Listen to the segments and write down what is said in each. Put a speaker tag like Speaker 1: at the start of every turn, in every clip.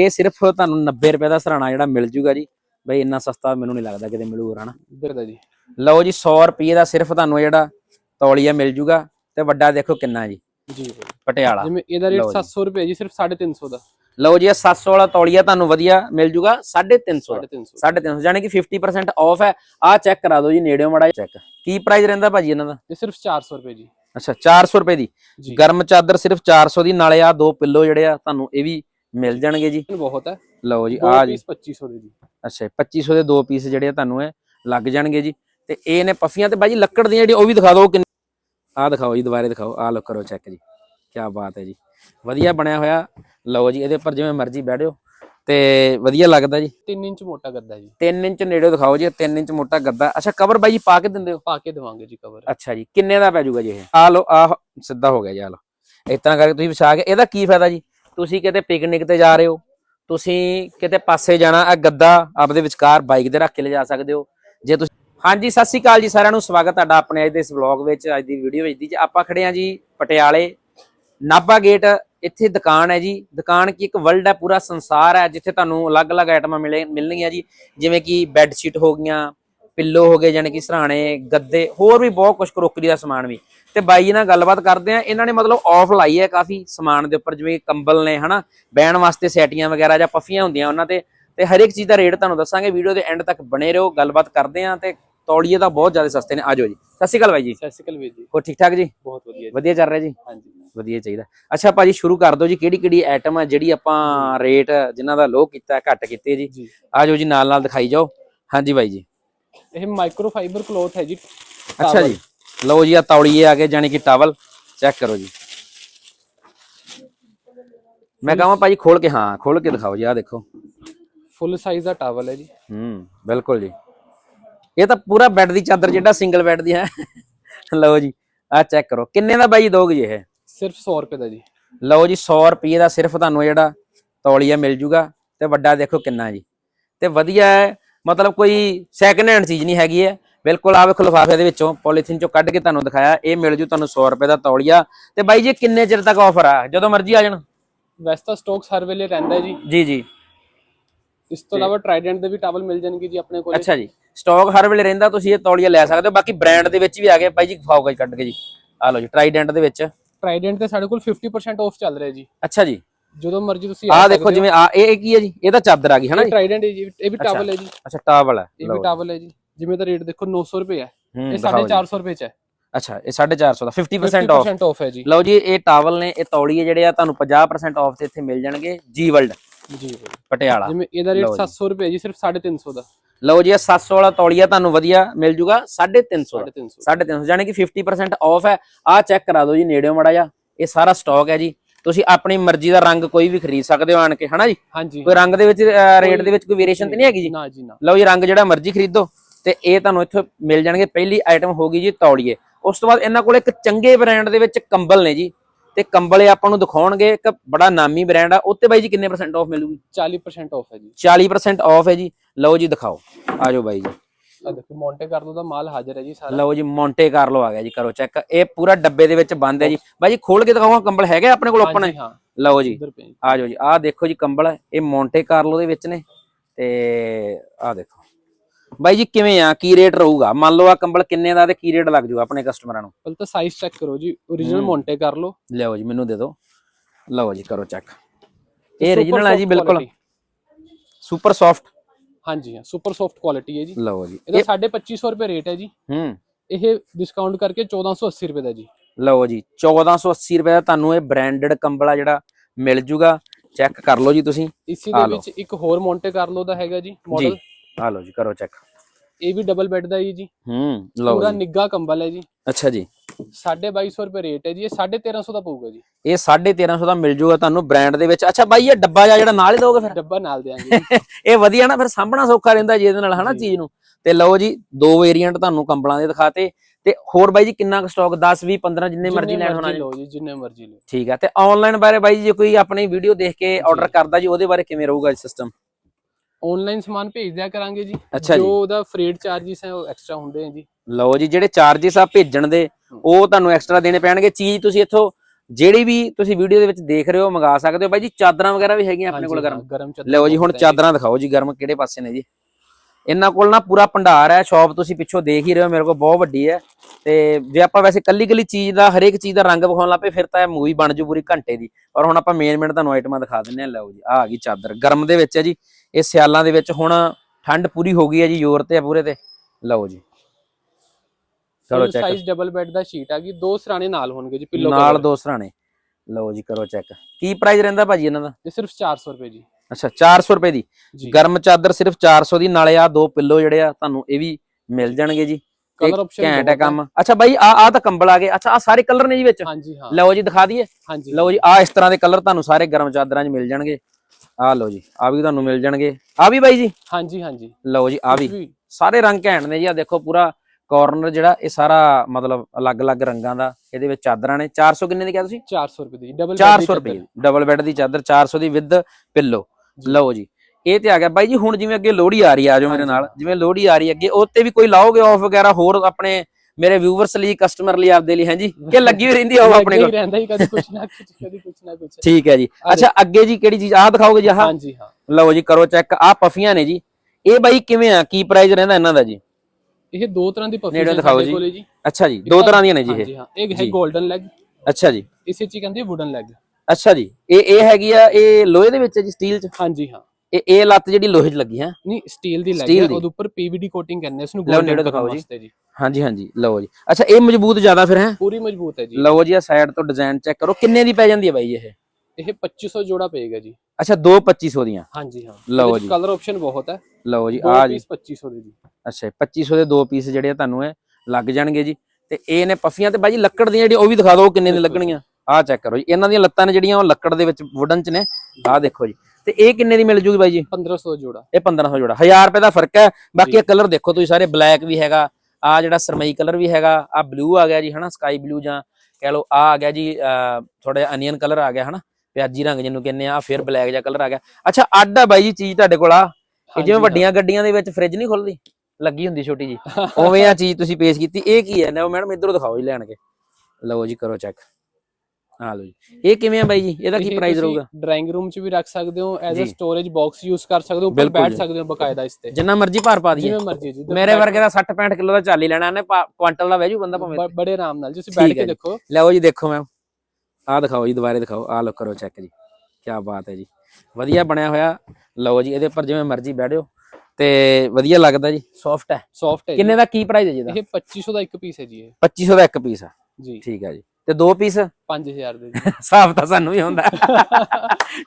Speaker 1: ਇਹ ਸਿਰਫ ਤੁਹਾਨੂੰ 90 ਰੁਪਏ ਦਾ ਸਰਾਣਾ ਜਿਹੜਾ ਮਿਲ ਜੂਗਾ ਜੀ ਬਈ ਇੰਨਾ ਸਸਤਾ ਮੈਨੂੰ ਨਹੀਂ ਲੱਗਦਾ ਕਿਤੇ ਮਿਲੂਗਾ ਹਨਾ?
Speaker 2: ਬਿਰਦਾ ਜੀ।
Speaker 1: ਲਓ ਜੀ 100 ਰੁਪਏ ਦਾ ਸਿਰਫ ਤੁਹਾਨੂੰ ਜਿਹੜਾ ਤੌਲੀਆ ਮਿਲ ਜੂਗਾ ਤੇ ਵੱਡਾ ਦੇਖੋ ਕਿੰਨਾ ਜੀ
Speaker 2: ਜੀ
Speaker 1: ਪਟਿਆਲਾ।
Speaker 2: ਜਿਵੇਂ ਇਹਦਾ ਰੇਟ
Speaker 1: ਲਓ ਜੀ।
Speaker 2: 700 ਰੁਪਏ ਜੀ ਸਿਰਫ 350 ਦਾ।
Speaker 1: ਲਓ ਜੀ ਇਹ 700 ਵਾਲਾ ਤੌਲੀਆ ਤੁਹਾਨੂੰ ਵਧੀਆ ਮਿਲ ਜੂਗਾ 350 ਦਾ।
Speaker 2: 350
Speaker 1: 350 ਯਾਨੀ ਕਿ 50% ਆਫ ਹੈ। ਆ ਚੈੱਕ ਕਰਾ ਦਿਓ ਜੀ ਨੇੜਿਓਂ ਮੜਾ ਚੈੱਕ ਕੀ ਪ੍ਰਾਈਸ ਰਹਿੰਦਾ ਭਾਜੀ ਇਹਨਾਂ ਦਾ?
Speaker 2: ਇਹ ਸਿਰਫ 400 ਰੁਪਏ ਜੀ।
Speaker 1: ਅੱਛਾ 400 ਰੁਪਏ ਦੀ। ਗਰਮ ਚਾਦਰ ਸਿਰਫ 400 ਦੀ ਨਾਲੇ ਆ ਦੋ ਪਿੱਲੋ ਜਿਹੜੇ ਆ ਤੁਹਾਨੂੰ ਇਹ ਵੀ ਮਿਲ ਜਾਣਗੇ ਜੀ?
Speaker 2: ਬਹੁਤ ਹੈ।
Speaker 1: ਲਓ ਜੀ
Speaker 2: ਦੋ
Speaker 1: ਆ ਜੀ।
Speaker 2: ਪੀਸ 2500 ਦੇ ਜੀ।
Speaker 1: ਅੱਛਾ ਜੀ, 2500 ਦੇ ਦੋ ਪੀਸ ਜਿਹੜੇ ਤੁਹਾਨੂੰ ਇਹ ਲੱਗ ਜਾਣਗੇ ਜੀ। ਤੇ ਇਹ ਨੇ ਪੱਫੀਆਂ ਤੇ ਬਾਈ ਜੀ ਲੱਕੜ ਦੀਆਂ ਜਿਹੜੀ ਉਹ ਵੀ ਦਿਖਾ ਦਿਓ ਕਿੰਨੀ ਆ ਦਿਖਾਓ ਜੀ ਦੁਬਾਰੇ ਦਿਖਾਓ। ਆ ਲੋ ਕਰੋ ਚੈੱਕ ਜੀ। ਕੀ ਬਾਤ ਹੈ ਜੀ। ਵਧੀਆ ਬਣਿਆ ਹੋਇਆ। ਲਓ ਜੀ ਇਹਦੇ ਉੱਪਰ ਜਿਵੇਂ ਮਰਜ਼ੀ ਬੈਠਿਓ ਤੇ ਵਧੀਆ ਲੱਗਦਾ ਜੀ।
Speaker 2: 3 ਇੰਚ ਮੋਟਾ ਗੱਦਾ ਜੀ।
Speaker 1: 3 ਇੰਚ ਨੇੜੇ ਦਿਖਾਓ ਜੀ 3 ਇੰਚ ਮੋਟਾ ਗੱਦਾ। ਅੱਛਾ ਕਵਰ ਬਾਈ ਜੀ ਪਾ ਕੇ ਦਿੰਦੇ ਹੋ?
Speaker 2: ਪਾ ਕੇ ਦੇਵਾਂਗੇ ਜੀ ਕਵਰ
Speaker 1: ਅੱਛਾ ਜੀ ਕਿੰਨੇ ਦਾ ਪੈ ਜਾਊਗਾ ਜੀ ਇਹ? ਆ ਲੋ ਆ ਸਿੱਧਾ ਹੋ ਗਿਆ ਜੀ ਆ ਲੋ ਇਸ ਤਰ੍ਹਾਂ ਕਰਕੇ ਤੁਸੀਂ ਵਿਛਾ ਕੇ ਇਹਦਾ ਕੀ ਫਾਇਦਾ ਜੀ? ਤੁਸੀਂ ਕਿਤੇ ਪਿਕਨਿਕ ਤੇ ਜਾ ਰਹੇ ਹੋ, ਤੁਸੀਂ ਕਿਤੇ ਪਾਸੇ ਜਾਣਾ ਆ ਗੱਦਾ ਆਪਦੇ ਵਿਚਕਾਰ ਬਾਈਕ ਦੇ ਰੱਖ ਕੇ ਲਿਜਾ ਸਕਦੇ ਹੋ। ਜੇ ਤੁਸੀਂ ਹਾਂਜੀ, ਸਤਿ ਸ਼੍ਰੀ ਅਕਾਲ ਜੀ, ਸਾਰਿਆਂ ਨੂੰ ਸਵਾਗਤ ਤੁਹਾਡਾ ਆਪਣੇ ਅੱਜ ਦੇ ਇਸ ਵਲੌਗ ਵਿੱਚ, ਅੱਜ ਦੀ ਵੀਡੀਓ ਵਿੱਚ ਦੀ। ਜੀ ਆਪਾਂ ਖੜੇ ਆ ਜੀ ਪਟਿਆਲੇ, ਨਾਭਾ ਗੇਟ ਇੱਥੇ ਦੁਕਾਨ ਹੈ ਜੀ। ਦੁਕਾਨ ਕੀ ਇੱਕ ਵਰਲਡ ਹੈ, ਪੂਰਾ ਸੰਸਾਰ ਹੈ, ਜਿੱਥੇ ਤੁਹਾਨੂੰ ਅਲੱਗ-ਅਲੱਗ ਆਈਟਮਾਂ ਮਿਲੇ ਮਿਲਣਗੀਆਂ ਜੀ। ਜਿਵੇਂ ਕਿ ਬੈੱਡ ਸ਼ੀਟ ਹੋ ਗਈਆਂ ਪਿੱਲੋ ਹੋ ਗਏ ਯਾਨੀ ਕਿ ਸਰਾਣੇ ਗੱਦੇ ਹੋਰ ਵੀ ਬਹੁਤ ਕੁਝ ਕਰੋਕਰੀ ਦਾ ਸਮਾਨ ਵੀ। ਤੇ ਬਾਈ ਜੀ ਨਾਲ ਗੱਲਬਾਤ ਕਰਦੇ ਆ ਇਹਨਾਂ ਨੇ ਮਤਲਬ ਆਫ ਲਾਈ ਹੈ ਕਾਫੀ ਸਮਾਨ ਦੇ ਉੱਪਰ ਜਿਵੇਂ ਕੰਬਲ ਨੇ ਹਨਾ? ਬਹਿਣ ਵਾਸਤੇ ਸੈਟੀਆਂ ਵਗੈਰਾ ਜਾਂ ਪੱਫੀਆਂ ਹੁੰਦੀਆਂ ਉਹਨਾਂ ਤੇ। ਤੇ ਹਰ ਇੱਕ ਚੀਜ਼ ਦਾ ਰੇਟ ਤੁਹਾਨੂੰ ਦੱਸਾਂਗੇ। ਵੀਡੀਓ ਦੇ ਐਂਡ ਤੱਕ ਬਣੇ ਰਹੋ ਗੱਲਬਾਤ ਕਰਦੇ ਆ ਤੇ ਤੌਲੀਏ ਤਾਂ ਬਹੁਤ ਜ਼ਿਆਦਾ ਸਸਤੇ ਨੇ। ਆਜੋ ਜੀ। ਸਤਿ ਸ਼੍ਰੀ ਅਕਾਲ ਬਾਈ ਜੀ।
Speaker 2: ਸਤਿ ਸ਼੍ਰੀ ਅਕਾਲ ਵੀਰ ਜੀ।
Speaker 1: ਹੋਰ ਠੀਕ ਠਾਕ ਜੀ?
Speaker 2: ਬਹੁਤ ਵਧੀਆ
Speaker 1: ਵਧੀਆ ਚੱਲ ਰਿਹਾ ਜੀ?
Speaker 2: ਹਾਂਜੀ।
Speaker 1: ਵਧੀਆ ਚਾਹੀਦਾ। ਅੱਛਾ ਭਾਜੀ ਸ਼ੁਰੂ ਕਰ ਦਿਓ ਜੀ। ਕਿਹੜੀ ਕਿਹੜੀ ਆਈਟਮ ਆ ਜਿਹੜੀ ਆਪਾਂ ਰੇਟ ਜਿਨ੍ਹਾਂ ਦਾ ਲੋ ਕੀਤਾ ਹੈ, ਘੱਟ ਕੀਤੇ ਜੀ? ਆਜੋ ਜੀ ਨਾਲ ਨਾਲ ਦਿਖਾਈ ਜਾਓ। ਹਾਂਜੀ ਬਾਈ ਜੀ।
Speaker 2: ਇਹ ਮਾਈਕਰੋ ਫਾਈਬਰ ਕਲੋਥ ਹੈ ਜੀ
Speaker 1: ਅੱਛਾ। ਜੀ। ਲਓ ਜੀ ਆ ਤੌਲੀਏ ਆ ਗਏ ਜਾਨੀ ਕਿ ਟਾਵਲ ਚੈੱਕ ਕਰੋ ਜੀ। ਮੈਂ ਕਹਾਂ ਭਾਜੀ ਖੋਲ ਕੇ ਹਾਂ ਖੋਲ ਕੇ ਦਿਖਾਓ ਜੀ ਆ ਦੇਖੋ।
Speaker 2: ਫੁੱਲ ਸਾਈਜ਼ ਦਾ ਟਾਵਲ ਹੈ ਜੀ।
Speaker 1: ਹੂੰ ਬਿਲਕੁਲ ਜੀ। ਇਹ ਤਾਂ ਪੂਰਾ ਬੈੱਡ ਦੀ ਚਾਦਰ ਜਿਹੜਾ ਸਿੰਗਲ ਬੈੱਡ ਦੀ ਹੈ। ਲਓ ਜੀ ਆ ਚੈੱਕ ਕਰੋ। ਕਿੰਨੇ ਦਾ ਬਾਈ ਦੋਗੇ ਜੀ ਇਹ?
Speaker 2: ਸਿਰਫ 100 ਰੁਪਏ ਦਾ ਜੀ।
Speaker 1: ਲਓ ਜੀ 100 ਰੁਪਏ ਦਾ ਸਿਰਫ ਤੁਹਾਨੂੰ ਜਿਹੜਾ ਤੌਲੀਆ ਮਿਲ ਜੂਗਾ। ਤੇ ਵੱਡਾ ਦੇਖੋ ਕਿੰਨਾ ਜੀ। ਤੇ ਵਧੀਆ ਹੈ ਮਤਲਬ ਕੋਈ ਸੈਕੰਡ ਹੈਂਡ ਚੀਜ਼ ਨਹੀਂ ਹੈਗੀ ਹੈ ਬਿਲਕੁਲ ਆ ਵੇਖੋ ਲਿਫਾਫੇ ਦੇ ਵਿੱਚੋਂ ਪੋਲੀਥੀਨ ਚੋਂ ਕੱਢ ਕੇ ਤੁਹਾਨੂੰ ਦਿਖਾਇਆ ਇਹ ਮਿਲ ਜੂ ਤੁਹਾਨੂੰ 100 ਰੁਪਏ ਦਾ ਤੌਲੀਆ। ਤੇ ਬਾਈ ਜੀ ਕਿੰਨੇ ਚਿਰ ਤੱਕ ਆਫਰ ਆ? ਜਦੋਂ ਮਰਜ਼ੀ ਆ ਜਾਣ।
Speaker 2: ਵੈਸੇ ਤਾਂ ਸਟਾਕਸ ਹਰ ਵੇਲੇ ਰਹਿੰਦਾ ਹੈ ਜੀ।
Speaker 1: ਜੀ ਜੀ।
Speaker 2: ਇਸ ਤੋਂ ਇਲਾਵਾ ਟ੍ਰਾਈਡੈਂਟ ਦੇ ਵੀ ਟਾਵਲ ਮਿਲ ਜਾਣਗੇ ਜੀ ਆਪਣੇ ਕੋਲ।
Speaker 1: ਅੱਛਾ ਜੀ। ਸਟਾਕ ਹਰ ਵੇਲੇ ਰਹਿੰਦਾ ਤੁਸੀਂ ਇਹ ਤੌਲੀਆ ਲੈ ਸਕਦੇ ਹੋ। ਬਾਕੀ ਬ੍ਰਾਂਡ ਦੇ ਵਿੱਚ ਵੀ ਆ ਗਏ। ਬਾਈ ਜੀ ਖਾਓਗਾ ਕੱਢ ਕੇ ਜੀ। ਆ ਲਓ ਜੀ ਟਰਾਈਡੈਂਟ ਦੇ ਵਿੱਚ।
Speaker 2: ਟ੍ਰਾਈਡੈਂਟ ਤੇ ਸਾਡੇ ਕੋਲ 50% ਆਫ ਚੱਲ ਰਿਹਾ ਜੀ।
Speaker 1: ਅੱਛਾ ਜੀ।
Speaker 2: ਜਦੋਂ ਮਰਜ਼ੀ ਤੁਸੀਂ
Speaker 1: ਆ ਦੇਖੋ ਜਿਵੇਂ ਆ ਇਹ ਕੀ ਹੈ ਜੀ? ਇਹ ਤਾਂ ਚਾਦਰ ਆ ਗਈ ਹਨਾ
Speaker 2: ਟ੍ਰਾਈਡੈਂਟ ਹੈ ਜੀ ਇਹ ਵੀ। ਟਾਵਲ ਹੈ ਜੀ।
Speaker 1: ਅੱਛਾ ਟਾਵਲ ਹੈ।
Speaker 2: ਇਹ ਵੀ। ਟਾਵਲ ਹੈ ਜੀ। ਜਿਵੇਂ ਦਾ ਰੇਟ ਦੇਖੋ 900 ਰੁਪਏ ਹੈ। ਇਹ
Speaker 1: ਦਿਖਾਓ ਜੀ।
Speaker 2: 450 ਰੁਪਏ ਚ ਹੈ।
Speaker 1: ਅੱਛਾ ਇਹ 450 ਦਾ। 50% ਆਫ
Speaker 2: 50% ਆਫ ਹੈ ਜੀ।
Speaker 1: ਲਓ ਜੀ ਇਹ ਟਾਵਲ ਨੇ ਇਹ ਤੌਲੀਏ ਜਿਹੜੇ ਆ ਤੁਹਾਨੂੰ 50% ਆਫ ਤੇ ਇੱਥੇ ਮਿਲ ਜਾਣਗੇ। ਜੀ ਵਰਲਡ
Speaker 2: ਜੀ।
Speaker 1: ਪਟਿਆਲਾ।
Speaker 2: ਜਿਵੇਂ ਇਹਦਾ ਰੇਟ
Speaker 1: ਲਓ ਜੀ।
Speaker 2: 700 ਰੁਪਏ ਜੀ ਸਿਰਫ 350 ਦਾ।
Speaker 1: ਲਓ ਜੀ ਇਹ 700 ਵਾਲਾ ਤੌਲੀਆ ਤੁਹਾਨੂੰ ਵਧੀਆ ਮਿਲ ਜੂਗਾ 350 ਦਾ।
Speaker 2: 350
Speaker 1: 350 ਯਾਨੀ ਕਿ 50% ਆਫ ਹੈ। ਆ ਚੈੱਕ ਕਰਾ ਦਿਓ ਜੀ ਨੇੜਿਓਂ ਮੜਾ ਜਾ ਇਹ ਸਾਰਾ ਸਟਾਕ ਹੈ ਜੀ। ਤੁਸੀਂ ਆਪਣੀ ਮਰਜ਼ੀ ਦਾ ਰੰਗ ਕੋਈ ਵੀ ਖਰੀਦ ਸਕਦੇ ਹੋ ਆਣ ਕੇ ਹਨਾ ਜੀ?
Speaker 2: ਹਾਂਜੀ
Speaker 1: ਕੋਈ ਰੰਗ ਦੇ ਵਿੱਚ ਰੇਟ ਦੇ ਵਿੱਚ ਕੋਈ ਵੇਰੀਏਸ਼ਨ ਤੇ ਨਹੀਂ ਹੈਗੀ ਜੀ?
Speaker 2: ਨਾ ਜੀ ਨਾ।
Speaker 1: ਲਓ ਜੀ ਰੰਗ ਜਿਹੜਾ ਮਰਜ਼ੀ ਖਰੀਦੋ ਤੇ ਇਹ ਤੁਹਾਨੂੰ ਇੱਥੇ ਮਿਲ ਜਾਣਗੇ। ਪਹਿਲੀ ਆਈਟਮ ਹੋਗੀ ਜੀ ਤੌਲੀਏ। ਉਸ ਤੋਂ ਬਾਅਦ ਇਹਨਾਂ ਕੋਲ ਇੱਕ ਚੰਗੇ ਬ੍ਰਾਂਡ ਦੇ ਵਿੱਚ ਕੰਬਲ ਨੇ ਜੀ। ਤੇ ਕੰਬਲ ਇਹ ਆਪਾਂ ਨੂੰ ਦਿਖਾਉਣਗੇ ਇੱਕ ਬੜਾ ਨਾਮੀ ਬ੍ਰਾਂਡ ਆ ਉੱਤੇ ਬਾਈ ਜੀ ਕਿੰਨੇ ਪਰਸੈਂਟ ਆਫ ਮਿਲੂਗੀ?
Speaker 2: 40% ਆਫ ਹੈ ਜੀ।
Speaker 1: 40% ਆਫ ਹੈ ਜੀ। ਲਓ ਜੀ ਦਿਖਾਓ। ਆਜੋ ਬਾਈ ਜੀ।
Speaker 2: ਆ ਦੇਖੋ ਮੌਂਟੇ ਕਾਰਲੋ ਦਾ ਮਾਲ ਹਾਜ਼ਰ ਹੈ ਜੀ ਸਾਰਾ।
Speaker 1: ਲਓ ਜੀ ਮੌਂਟੇ ਕਾਰਲੋ ਆ ਗਿਆ ਜੀ ਕਰੋ ਚੈੱਕ ਇਹ ਪੂਰਾ ਡੱਬੇ ਦੇ ਵਿੱਚ ਬੰਦ ਹੈ ਜੀ। ਬਾਈ ਜੀ ਖੋਲ ਕੇ ਦਿਖਾਓ ਕੰਬਲ ਹੈਗੇ ਆਪਣੇ ਕੋਲ ਓਪਨ ਹੈ। ਲਓ ਜੀ
Speaker 2: ਪਏ
Speaker 1: ਆਜੋ ਜੀ। ਆਹ ਦੇਖੋ ਜੀ ਕੰਬਲ ਇਹ ਮੌਂਟੇ ਕਾਰਲੋ ਦੇ ਵਿੱਚ ਨੇ। ਤੇ ਆਹ ਦੇਖੋ। ਬਾਈ ਜੀ ਕਿਵੇਂ ਆ? ਕੀ ਰੇਟ ਰਹੂਗਾ? ਮੰਨ ਲਓ ਆ ਕੰਬਲ ਕਿੰਨੇ ਦਾ ਤੇ ਕੀ ਰੇਟ ਲੱਗ ਜੂਗਾ ਆਪਣੇ ਕਸਟਮਰਾਂ ਨੂੰ?
Speaker 2: ਪਹਿਲਾਂ ਤਾਂ ਸਾਈਜ਼ ਚੈੱਕ ਕਰੋ ਜੀ origignal। ਮੌਂਟੇ ਕਾਰਲੋ
Speaker 1: ਲਿਆਓ ਜੀ ਮੈਨੂੰ ਦੇ ਦਿਓ। ਲਓ ਜੀ ਕਰੋ ਚੈੱਕ ਇਹ origignal ਹੈ ਜੀ ਬਿਲਕੁਲ। ਸੁਪਰ ਸੌਫਟ
Speaker 2: ਹਾਂਜੀ ਹਾਂ ਸੁਪਰ ਸੌਫਟ ਕੁਆਲਿਟੀ ਹੈ ਜੀ।
Speaker 1: ਲਓ ਜੀ।
Speaker 2: ਇਹਦਾ
Speaker 1: ਇਹ
Speaker 2: 2500 ਰੁਪਏ ਰੇਟ ਹੈ ਜੀ।
Speaker 1: ਹੂੰ।
Speaker 2: ਇਹ ਡਿਸਕਾਊਂਟ ਕਰਕੇ 1480 ਰੁਪਏ ਦਾ ਜੀ।
Speaker 1: ਲਓ ਜੀ 1480 ਰੁਪਏ ਦਾ ਤੁਹਾਨੂੰ ਇਹ ਬ੍ਰਾਂਡਡ ਕੰਬਲ ਜਿਹੜਾ ਮਿਲ ਜੂਗਾ ਚੈੱਕ ਕਰ ਲਓ ਜੀ ਤੁਸੀਂ।
Speaker 2: ਇਸੀ ਦੇ। ਵਿੱਚ ਇੱਕ ਹੋਰ ਮੌਂਟੇ ਕਾਰਲੋ ਦਾ ਹੈਗਾ ਜੀ ਮਾਡਲ
Speaker 1: ਆ ਲਓ ਜੀ ਕਰੋ ਚੈੱਕ
Speaker 2: ਇਹ ਵੀ ਡਬਲ ਬੈੱਡ ਦਾ ਹੀ ਜੀ।
Speaker 1: ਹੂੰ ਲਓ
Speaker 2: ਪੂਰਾ ਨਿੱਗਾ ਕੰਬਲ ਹੈ ਜੀ।
Speaker 1: ਅੱਛਾ ਜੀ।
Speaker 2: 2250 ਰੁਪਏ ਰੇਟ ਹੈ ਜੀ ਇਹ 1350 ਦਾ ਪਊਗਾ ਜੀ।
Speaker 1: ਇਹ 1350 ਦਾ ਮਿਲ ਜੂਗਾ ਤੁਹਾਨੂੰ ਬ੍ਰਾਂਡ ਦੇ ਵਿੱਚ। ਅੱਛਾ ਬਾਈ ਇਹ ਡੱਬਾ ਜਿਹਾ ਜਿਹੜਾ ਨਾਲ ਹੀ ਦੋਗੇ ਫਿਰ?
Speaker 2: ਡੱਬਾ ਨਾਲ ਦੇਾਂਗੇ
Speaker 1: ਇਹ ਵਧੀਆ ਨਾ ਫਿਰ ਸਾਂਭਣਾ ਸੌਖਾ ਰਹਿੰਦਾ ਜੀ ਇਹਦੇ ਨਾਲ ਹਨਾ। ਚੀਜ਼ ਨੂੰ। ਤੇ ਲਓ ਜੀ ਦੋ ਵੇਰੀਐਂਟ ਤੁਹਾਨੂੰ ਕੰਬਲਾਂ ਦੇ ਦਿਖਾਤੇ। ਤੇ ਹੋਰ ਬਾਈ ਜੀ ਕਿੰਨਾ ਕੁ ਸਟਾਕ 10 20 15 ਜਿੰਨੇ ਮਰਜ਼ੀ ਲੈਣ ਹੋਣਾ ਜੀ।
Speaker 2: ਲਓ ਜੀ ਜਿੰਨੇ ਮਰਜ਼ੀ ਲਓ।
Speaker 1: ਠੀਕ ਆ ਤੇ ਆਨਲਾਈਨ ਬਾਰੇ ਬਾਈ ਜੀ ਜੇ ਕੋਈ ਆਪਣੀ ਵੀਡੀਓ ਦੇਖ ਕੇ ਆਰਡਰ ਕਰਦਾ ਜੀ ਉਹਦੇ ਬਾਰੇ ਕਿਵੇਂ ਰਹੂਗਾ ਸਿਸਟਮ
Speaker 2: ਆਨਲਾਈਨ ਸਮਾਨ ਭੇਜ ਦਿਆ ਕਰਾਂਗੇ ਜੀ। ਜੋ। ਉਹਦਾ ਫਰੇਟ ਚਾਰजेस ਹੈ ਉਹ ਐਕਸਟਰਾ ਹੁੰਦੇ ਆ ਜੀ।
Speaker 1: ਲਓ ਜੀ ਜਿਹੜੇ ਚਾਰजेस ਆ ਭੇਜਣ ਦੇ ਉਹ ਤੁਹਾਨੂੰ ਐਕਸਟਰਾ ਦੇਣੇ ਪੈਣਗੇ। ਚੀਜ਼ ਤੁਸੀਂ ਇੱਥੋਂ ਜਿਹੜੀ ਵੀ ਤੁਸੀਂ ਵੀਡੀਓ ਦੇ ਵਿੱਚ ਦੇਖ ਰਹੇ ਹੋ ਮੰਗਾ ਸਕਦੇ ਹੋ। ਬਾਈ ਜੀ ਚਾਦਰਾਂ ਵਗੈਰਾ ਵੀ ਹੈਗੀਆਂ ਆਪਣੇ ਕੋਲ ਗਰਮ। ਲਓ ਜੀ ਹੁਣ ਚਾਦਰਾਂ ਦਿਖਾਓ ਜੀ ਗਰਮ ਕਿਹੜੇ ਪਾਸੇ ਨੇ ਜੀ। ਇਹਨਾਂ ਕੋਲ ਨਾ ਪੂਰਾ ਭੰਡਾਰ ਹੈ ਸ਼ਾਪ ਤੁਸੀਂ ਪਿੱਛੋਂ ਦੇਖ ਹੀ ਰਹੇ ਹੋ ਮੇਰੇ ਕੋਲ ਬਹੁਤ ਵੱਡੀ ਹੈ। ਤੇ ਜੇ ਆਪਾਂ ਵੈਸੇ ਕੱਲੀ ਕੱਲੀ ਚੀਜ਼ ਦਾ ਹਰੇਕ ਚੀਜ਼ ਦਾ ਰੰਗ ਵਿਖਾਉਣ ਲੱਪੇ ਫਿਰ ਤਾਂ ਇਹ ਮੂਵੀ ਬਣ ਜੂ ਪੂਰੀ ਘੰਟੇ ਦੀ। ਪਰ ਹੁਣ ਆਪਾਂ ਮੇਨ ਮੇਨ ਤੁਹਾਨੂੰ ਆਈਟਮਾਂ ਦਿਖਾ ਦਿੰਨੇ ਆ ਲਓ ਜੀ ਆ ਆ ਗਈ ਚਾਦਰ। ਗਰਮ ਦੇ ਵਿੱਚ ਹੈ ਜੀ ਇਹ ਸਿਆਲਾਂ ਦੇ ਵਿੱਚ ਹੁਣ ਠੰਡ ਪੂਰੀ ਹੋ ਗਈ ਹੈ ਜੀ ਜ਼ੋਰ ਤੇ ਆ ਪੂਰੇ ਤੇ। ਲਓ ਜੀ। ਚਲੋ ਚੈੱਕ
Speaker 2: ਸਾਈਜ਼ ਡਬਲ ਬੈੱਡ ਦਾ ਸ਼ੀਟ ਆ ਗਈ। ਦੋ ਸਰਾਣੇ ਨਾਲ ਹੋਣਗੇ ਜੀ ਪਿੱਲੋ
Speaker 1: ਨਾਲ ਦੋ ਸਰਾਣੇ। ਲਓ ਜੀ ਕਰੋ ਚੈੱਕ ਕੀ ਪ੍ਰਾਈਸ ਰਹਿੰਦਾ ਭਾਜੀ ਇਹਨਾਂ ਦਾ?
Speaker 2: ਇਹ ਸਿਰਫ 400 ਰੁਪਏ ਜੀ।
Speaker 1: ਅੱਛਾ 400 ਰੁਪਏ ਦੀ। ਗਰਮ ਚਾਦਰ ਸਿਰਫ 400 ਦੀ ਨਾਲੇ ਆ ਦੋ ਪਿੱਲੋ ਜਿਹੜੇ ਆ ਤੁਹਾਨੂੰ ਇਹ ਵੀ ਮਿਲ ਜਾਣਗੇ ਜੀ।
Speaker 2: ਕਲਰ ਆਪਸ਼ਨ
Speaker 1: ਘੈਂਟ ਹੈ ਕੰਮ। ਅੱਛਾ ਬਾਈ ਆ ਆ ਤਾਂ ਕੰਬਲ ਆ ਗਏ। ਅੱਛਾ ਆ ਸਾਰੇ ਕਲਰ ਨੇ ਜੀ ਵਿੱਚ?
Speaker 2: ਹਾਂਜੀ ਹਾਂ।
Speaker 1: ਲਓ ਜੀ ਦਿਖਾ ਦਈਏ।
Speaker 2: ਹਾਂਜੀ।
Speaker 1: ਲਓ ਜੀ ਆ ਇਸ ਤਰ੍ਹਾਂ ਦੇ ਕਲਰ ਤੁਹਾਨੂੰ ਸਾਰੇ ਗਰਮ ਚਾਦਰਾਂ 'ਚ ਮਿਲ ਜਾਣਗੇ। ਆ ਲਓ ਜੀ ਆ ਵੀ ਤੁਹਾਨੂੰ ਮਿਲ ਜਾਣਗੇ। ਆ ਵੀ ਬਾਈ ਜੀ?
Speaker 2: ਹਾਂਜੀ ਹਾਂਜੀ।
Speaker 1: ਲਓ ਜੀ ਆ ਵੀ। ਸਾਰੇ ਰੰਗ ਘੈਂਟ ਨੇ ਜੀ ਆ ਦੇਖੋ ਪੂਰਾ ਕਾਰਨਰ ਜਿਹੜਾ ਇਹ ਸਾਰਾ ਮਤਲਬ ਅਲੱਗ-ਅਲੱਗ ਰੰਗਾਂ ਦਾ ਇਹਦੇ ਵਿੱਚ ਚਾਦਰਾਂ ਨੇ। 400 ਕਿੰਨੇ ਦੀ ਕਿਹਾ ਤੁਸੀਂ?
Speaker 2: 400 ਰੁਪਏ ਦੀ ਡਬਲ
Speaker 1: 400 ਰੁਪਏ ਡਬਲ ਬੈੱਡ ਦੀ ਚਾਦਰ 400 ਦੀ ਵਿਦ ਪਿੱਲੋ। ਲਓ ਜੀ ਇਹ ਤੇ ਆ ਗਿਆ। ਬਾਈ ਜੀ ਹੁਣ ਜਿਵੇਂ ਅੱਗੇ ਲੋਹੜੀ ਆ ਰਹੀ ਆ ਜਾਓ ਮੇਰੇ। ਨਾਲ। ਜਿਵੇਂ ਲੋਹੜੀ ਆ ਰਹੀ ਅੱਗੇ ਉਹ ਤੇ ਵੀ ਕੋਈ ਲਾਓਗੇ ਆਫ ਵਗੈਰਾ ਹੋਰ ਆਪਣੇ ਮੇਰੇ ਵਿਊਵਰਸ ਲਈ ਕਸਟਮਰ ਲਈ ਆਪਦੇ ਲਈ ਹਾਂਜੀ? ਕਿ ਲੱਗੀ ਹੋਈ ਰਹਿੰਦੀ ਆਫ ਆਪਣੇ ਕੋਲ?
Speaker 2: ਰਹਿੰਦਾ ਹੀ ਕਦੇ ਕੁਛ ਨਾ ਕੁਛ ਕਦੇ ਕੁਛ ਨਾ ਕੁਛ।
Speaker 1: ਠੀਕ ਹੈ ਜੀ।
Speaker 2: ਆ
Speaker 1: ਅੱਛਾ ਅੱਗੇ ਜੀ ਕਿਹੜੀ ਚੀਜ਼ ਆਹ ਦਿਖਾਓਗੇ ਜੀ ਆਹ?
Speaker 2: ਹਾਂਜੀ ਹਾਂ।
Speaker 1: ਲਓ ਜੀ ਕਰੋ ਚੈੱਕ ਆਹ ਪਫੀਆਂ ਨੇ ਜੀ। ਇਹ ਬਾਈ ਕਿਵੇਂ ਆ? ਕੀ ਪ੍ਰਾਈਸ ਰਹਿੰਦਾ ਇਹਨਾਂ ਦਾ ਜੀ?
Speaker 2: ਇਹ ਦੋ ਤਰ੍ਹਾਂ ਦੀ ਪਫੀ
Speaker 1: ਨੇੜੇ ਦਿਖਾਓ ਜੀ।
Speaker 2: ਕੋਲੇ ਜੀ।
Speaker 1: ਅੱਛਾ ਜੀ ਦੋ ਤਰ੍ਹਾਂ ਦੀਆਂ ਨੇ ਜੀ ਇਹ।
Speaker 2: ਹਾਂਜੀ ਹਾਂ। ਇੱਕ ਹੈ। 골ਡਨ ਲੈਗ
Speaker 1: ਅੱਛਾ ਜੀ।
Speaker 2: ਇਸੇ ਚ ਹੀ ਕਹਿੰਦੇ ਵੁਡਨ ਲੈਗ
Speaker 1: ਅੱਛਾ ਜੀ। ਇਹ ਇਹ ਹੈਗੀ ਆ ਇਹ ਲੋਹੇ ਦੇ ਵਿੱਚ ਹੈ ਜੀ ਸਟੀਲ 'ਚ?
Speaker 2: ਹਾਂਜੀ ਹਾਂ।
Speaker 1: ਇਹ ਇਹ ਲੱਤ ਜਿਹੜੀ ਲੋਹੇ 'ਚ ਲੱਗੀ ਹੈ।
Speaker 2: ਨਹੀਂ ਸਟੀਲ ਦੀ ਲੈਗ ਹੈ। ਉਹਦੇ ਉੱਪਰ ਪੀਵੀਡੀ ਕੋਟਿੰਗ ਆ ਇਸ ਨੂੰ
Speaker 1: ਲਓ ਨੇੜੇ
Speaker 2: ਕਰਨ
Speaker 1: ਦਿਖਾਓ
Speaker 2: ਜੀ।
Speaker 1: ਹਾਂਜੀ ਹਾਂਜੀ ਲਓ ਜੀ। ਅੱਛਾ ਇਹ ਮਜ਼ਬੂਤ ਜ਼ਿਆਦਾ ਫਿਰ ਹੈ?
Speaker 2: ਪੂਰੀ ਮਜ਼ਬੂਤ ਹੈ ਜੀ।
Speaker 1: ਲਓ ਜੀ ਆ ਸਾਈਡ ਤੋਂ ਡਿਜ਼ਾਈਨ ਚੈੱਕ ਕਰੋ। ਕਿੰਨੇ ਦੀ ਪੈ ਜਾਂਦੀ ਹੈ ਬਾਈ ਇਹ?
Speaker 2: ਇਹ 2500 ਜੋੜਾ ਪਏਗਾ ਜੀ।
Speaker 1: ਅੱਛਾ ਦੋ 2500 ਦੀਆਂ।
Speaker 2: ਹਾਂਜੀ ਹਾਂ।
Speaker 1: ਲਓ ਜੀ।
Speaker 2: ਕਲਰ ਆਪਸ਼ਨ ਬਹੁਤ ਹੈ।
Speaker 1: ਲਓ ਜੀ ਆ ਜੀ
Speaker 2: ਪੀਸ 2500 ਦੇ ਜੀ।
Speaker 1: ਅੱਛਾ ਜੀ, 2500 ਦੇ ਦੋ ਪੀਸ ਜਿਹੜੇ ਆ ਤੁਹਾਨੂੰ ਇਹ ਲੱਗ ਜਾਣਗੇ ਜੀ। ਤੇ ਇਹ ਨੇ ਪਫੀਆਂ ਤੇ ਬਾਈ ਜੀ ਲੱਕੜ ਦੀਆਂ ਜਿਹੜੀ ਉਹ ਵੀ ਦਿਖਾ ਦਿਓ ਕਿੰਨੇ ਦੀ
Speaker 2: ਬਿਲਕੁਲ।
Speaker 1: ਲੱਗਣਗੀਆਂ ਆਹ ਚੈੱਕ ਕਰੋ ਜੀ। ਇਹਨਾਂ ਦੀਆਂ ਲੱਤਾਂ ਨੇ ਜਿਹੜੀਆਂ ਉਹ ਲੱਕੜ ਦੇ ਵਿੱਚ ਵੁਡਨ ਚ ਨੇ। ਆਹ ਦੇਖੋ ਜੀ। ਤੇ ਇਹ ਕਿੰਨੇ ਦੀ ਮਿਲ ਜੂਗੀ ਬਾਈ ਜੀ?
Speaker 2: 1500 ਜੋੜਾ।
Speaker 1: ਇਹ 1500 ਜੋੜਾ। 1000 ਰੁਪਏ ਦਾ ਫ਼ਰਕ ਹੈ। ਬਾਕੀ। ਇਹ ਕਲਰ ਦੇਖੋ ਤੁਸੀਂ ਸਾਰੇ ਬਲੈਕ ਵੀ ਹੈਗਾ ਆ ਜਿਹੜਾ ਸਰਮਈ ਕਲਰ ਵੀ ਹੈਗਾ ਆ ਬਲੂ ਆ ਗਿਆ ਜੀ ਹਨਾ ਸਕਾਈ ਬਲੂ ਜਾਂ ਕਹਿ ਲਓ ਆ ਆ ਗਿਆ ਜੀ ਥੋੜਾ ਜਿਹਾ ਅਨੀਅਨ ਕਲਰ ਆ ਗਿਆ ਹਨਾ ਪਿਆਜੀ ਰੰਗ ਜਿਹਨੂੰ ਕਹਿੰਦੇ ਆ ਫਿਰ ਬਲੈਕ ਜਿਹਾ ਕਲਰ ਆ ਗਿਆ। ਅੱਛਾ ਅੱਡ ਆ ਬਾਈ ਜੀ ਚੀਜ਼ ਤੁਹਾਡੇ ਕੋਲ ਆ। ਇਹ ਜਿਵੇਂ ਵੱਡੀਆਂ ਗੱਡੀਆਂ ਦੇ ਵਿੱਚ ਫ੍ਰਿਜ ਨਹੀਂ ਖੁੱਲਦੀ ਲੱਗੀ ਹੁੰਦੀ ਛੋਟੀ ਜੀ ਉਵੇਂ ਆ ਚੀਜ਼ ਤੁਸੀਂ ਪੇਸ਼ ਕੀਤੀ। ਇਹ ਕੀ ਹੈ? ਨਾ ਮੈਡਮ ਇਧਰੋਂ ਦਿਖਾਓ ਜੀ ਲੈਣ ਕੇ। ਲਓ ਜੀ ਕਰੋ ਚੈੱਕ ਆ ਲਓ ਜੀ। ਇਹ ਕਿਵੇਂ ਆ ਬਾਈ ਜੀ? ਇਹਦਾ ਕੀ ਪ੍ਰਾਈਸ ਰਹੂਗਾ?
Speaker 2: ਡਰਾਇੰਗ ਰੂਮ ਚ ਵੀ ਰੱਖ ਸਕਦੇ ਹੋ ਐਜ਼ ਅ। ਸਟੋਰੇਜ ਬਾਕਸ ਯੂਜ਼ ਕਰ ਸਕਦੇ ਹੋ ਉੱਪਰ ਬੈਠ। ਸਕਦੇ ਹੋ ਬਕਾਇਦਾ ਇਸ ਤੇ।
Speaker 1: ਜਿੰਨਾ ਮਰਜ਼ੀ ਭਾਰ ਪਾ ਦਈਏ।
Speaker 2: ਜਿਵੇਂ ਮਰਜ਼ੀ ਜੀ
Speaker 1: ਮੇਰੇ ਵਰਗੇ ਦਾ 60 65 ਕਿਲੋ ਦਾ ਚੱਲ ਹੀ ਲੈਣਾ ਇਹਨੇ ਕੁਆਂਟਲ ਦਾ ਵੈਜੂ ਬੰਦਾ ਭਾਵੇਂ
Speaker 2: ਬੜੇ ਆਰਾਮ ਨਾਲ ਤੁਸੀਂ ਬੈਠ ਕੇ। ਦੇਖੋ।
Speaker 1: ਲਓ ਜੀ ਦੇਖੋ ਮੈਮ ਆਹ ਦਿਖਾਓ ਜੀ ਦੁਬਾਰੇ ਦਿਖਾਓ। ਆਹ ਲੋ ਕਰੋ ਚੈੱਕ ਜੀ। ਕੀ ਬਾਤ ਹੈ ਜੀ। ਵਧੀਆ ਬਣਿਆ ਹੋਇਆ। ਲਓ ਜੀ ਇਹਦੇ ਉੱਪਰ ਜਿਵੇਂ ਮਰਜ਼ੀ ਬੈਠਿਓ ਤੇ ਵਧੀਆ ਲੱਗਦਾ ਜੀ। ਸੌਫਟ ਹੈ।
Speaker 2: ਸੌਫਟ ਹੈ
Speaker 1: ਕਿੰਨੇ ਦਾ ਕੀ ਪ੍ਰਾਈਸ ਹੈ ਜੀ ਇਹਦਾ?
Speaker 2: ਇਹ 2500 ਦਾ ਇੱਕ ਪੀਸ ਹੈ ਜੀ ਇਹ।
Speaker 1: 2500 ਦਾ ਇੱਕ ਪੀਸ ਆ।
Speaker 2: ਜੀ।
Speaker 1: ਠੀਕ ਹੈ ਜੀ। ਤੇ ਦੋ ਪੀਸ?
Speaker 2: 5000 ਦੇ ਜੀ।
Speaker 1: ਹਿਸਾਬ ਤਾਂ ਸਾਨੂੰ ਵੀ ਹੁੰਦਾ।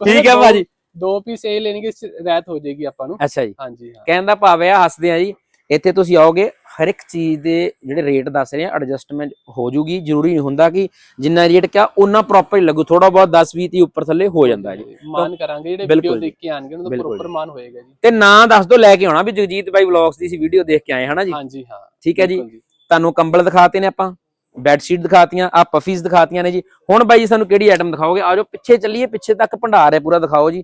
Speaker 1: ਠੀਕ ਹੈ ਭਾਜੀ।
Speaker 2: ਦੋ ਪੀਸ ਇਹ ਲੈਣਗੇ ਰਹਿਤ ਹੋ ਜਾਏਗੀ ਆਪਾਂ ਨੂੰ।
Speaker 1: ਅੱਛਾ ਜੀ।
Speaker 2: ਹਾਂਜੀ ਹਾਂ।
Speaker 1: ਕਹਿਣ ਦਾ ਭਾਵ ਹੈ ਹੱਸਦੇ ਆ ਜੀ ਇੱਥੇ ਤੁਸੀਂ ਆਓਗੇ ਹਰ ਇੱਕ ਚੀਜ਼ ਦੇ ਜਿਹੜੇ ਰੇਟ ਦੱਸ ਰਹੇ ਆ ਐਡਜਸਟਮੈਂਟ ਹੋ ਜੂਗੀ। ਜ਼ਰੂਰੀ ਨਹੀਂ ਹੁੰਦਾ ਕਿ ਜਿੰਨਾ ਰੇਟ ਕਿਹਾ ਉਹਨਾਂ ਪ੍ਰੋਪਰ ਹੀ ਲੱਗੂ। ਥੋੜਾ ਬਹੁਤ 10 20 30 ਉੱਪਰ ਥੱਲੇ ਹੋ ਜਾਂਦਾ ਜੀ।
Speaker 2: ਮਾਨ ਕਰਾਂਗੇ ਜਿਹੜੇ ਵੀਡੀਓ। ਦੇਖ ਕੇ ਆਣਗੇ ਉਹਨਾਂ ਦਾ ਪ੍ਰੋਪਰ। ਮਾਨ ਹੋਏਗਾ ਜੀ।
Speaker 1: ਤੇ ਨਾਂ ਦੱਸ ਦਿਓ ਲੈ ਕੇ ਆਉਣਾ ਵੀ ਜਗਜੀਤ ਬਾਈ ਵਲੌਗਸ ਦੀ ਸੀ ਵੀਡੀਓ ਦੇਖ ਕੇ ਆਏ ਹਨਾ ਜੀ?
Speaker 2: ਹਾਂਜੀ ਹਾਂ।
Speaker 1: ਠੀਕ ਹੈ ਜੀ। ਤੁਹਾਨੂੰ ਕੰਬਲ ਦਿਖਾਤੇ ਨੇ ਆਪਾਂ? ਬੈੱਡ ਸ਼ੀਟ ਦਿਖਾਤੀਆਂ ਆ ਪਫੀਜ਼ ਦਿਖਾਤੀਆਂ ਨੇ ਜੀ। ਹੁਣ ਬਾਈ ਜੀ ਸਾਨੂੰ ਕਿਹੜੀ ਆਈਟਮ ਦਿਖਾਓਗੇ? ਆਜੋ ਪਿੱਛੇ ਚੱਲੀਏ ਪਿੱਛੇ ਤੱਕ ਭੰਡਾਰ ਹੈ ਪੂਰਾ ਦਿਖਾਓ ਜੀ।